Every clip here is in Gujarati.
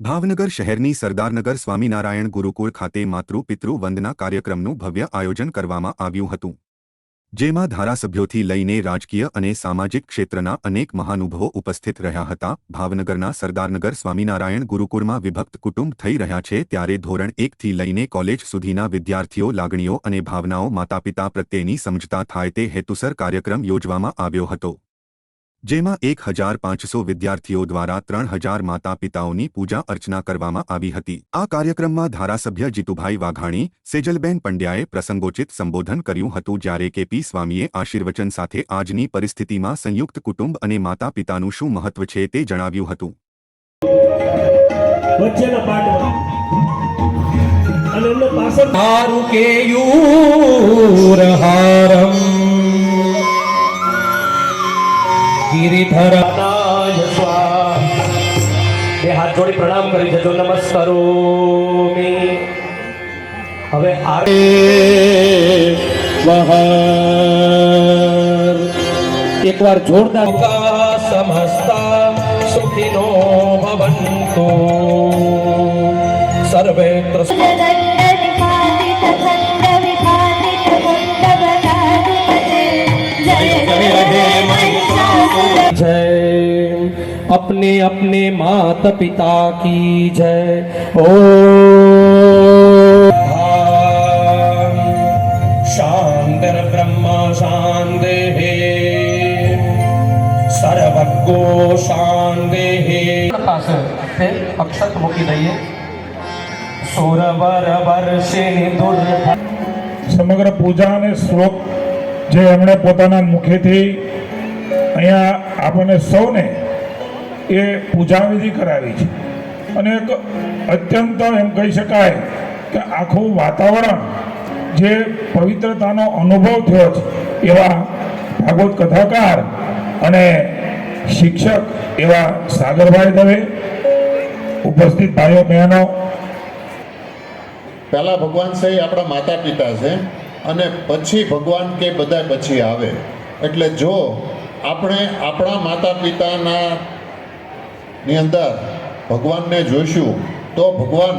ભાવનગર શહેરની સરદારનગર સ્વામિનારાયણ ગુરુકુળ ખાતે માતૃ વંદના કાર્યક્રમનું ભવ્ય આયોજન કરવામાં આવ્યું હતું, જેમાં ધારાસભ્યોથી લઈને રાજકીય અને સામાજિક ક્ષેત્રના અનેક મહાનુભાવો ઉપસ્થિત રહ્યા હતા. ભાવનગરના સરદારનગર સ્વામિનારાયણ ગુરુકુળમાં વિભક્ત કુટુંબ થઈ રહ્યા છે ત્યારે ધોરણ એકથી લઈને કોલેજ સુધીના વિદ્યાર્થીઓ, લાગણીઓ અને ભાવનાઓ માતાપિતા પ્રત્યેની સમજતા થાય તે હેતુસર કાર્યક્રમ યોજવામાં આવ્યો હતો. જેમાં એક હજાર પાંચસો વિદ્યાર્થીઓ દ્વારા ત્રણ હજાર માતા પિતાઓની પૂજા અર્ચના કરવામાં આવી હતી. આ કાર્યક્રમમાં ધારાસભ્ય જીતુભાઈ વાઘાણી સેજલબેન પંડ્યાએ પ્રસંગોચિત સંબોધન કર્યું હતું જ્યારે કે પી સ્વામીએ આશીર્વચન સાથે આજની પરિસ્થિતિમાં સંયુક્ત કુટુંબ અને માતા પિતાનું શું મહત્વ છે તે જણાવ્યું હતું. અને એમને પાછળ હારું કે યુ હારમ. નાય સ્વાહા. બે હાથ જોડી પ્રણામ કરી જજો નમસ્કારો હવે આવે વહાર. એકવાર જોરદાર સમસ્તા સુખિનો ભવંતુ. जय अपने अपने माता पिता की जय ओ શાંતિર બ્રહ્મ શાંતિ સર્વગો શાંતિ પાસે તે અક્ષત મૂકી દઈએ સુરવર વર્ષિણી દુર્ભ સમગ્ર પૂજા અને શ્લોક જે એમણે પોતાના મુખેથી અહીંયા આપણને સૌને એ પૂજાવિધિ કરાવી છે. અને એક અત્યંત એમ કહી શકાય કે આખું વાતાવરણ જે પવિત્રતાનો અનુભવ થયો છે, એવા ભાગવત કથાકાર અને શિક્ષક એવા સાગરભાઈ દવે, ઉપસ્થિત ભાઈઓ બહેનો. પહેલા ભગવાન સહી આપણા માતા પિતા છે અને પછી ભગવાન કે બધા પછી આવે. એટલે જો આપણે આપણા માતા પિતાના ની અંદર ભગવાનને જોઈશું, તો ભગવાન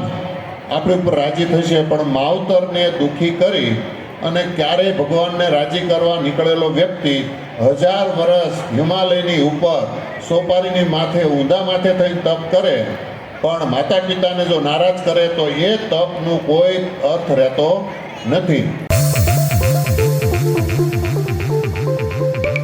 આપણી ઉપર રાજી થશે, પણ માવતરને દુઃખી કરી અને ક્યારેય ભગવાનને રાજી કરવા નીકળેલો વ્યક્તિ હજાર વર્ષ હિમાલયની ઉપર સોપારીની માથે, ઊંધા માથે થઈને તપ કરે, પણ માતા પિતાને જો નારાજ કરે, તો એ તપનું કોઈ અર્થ રહેતો નથી.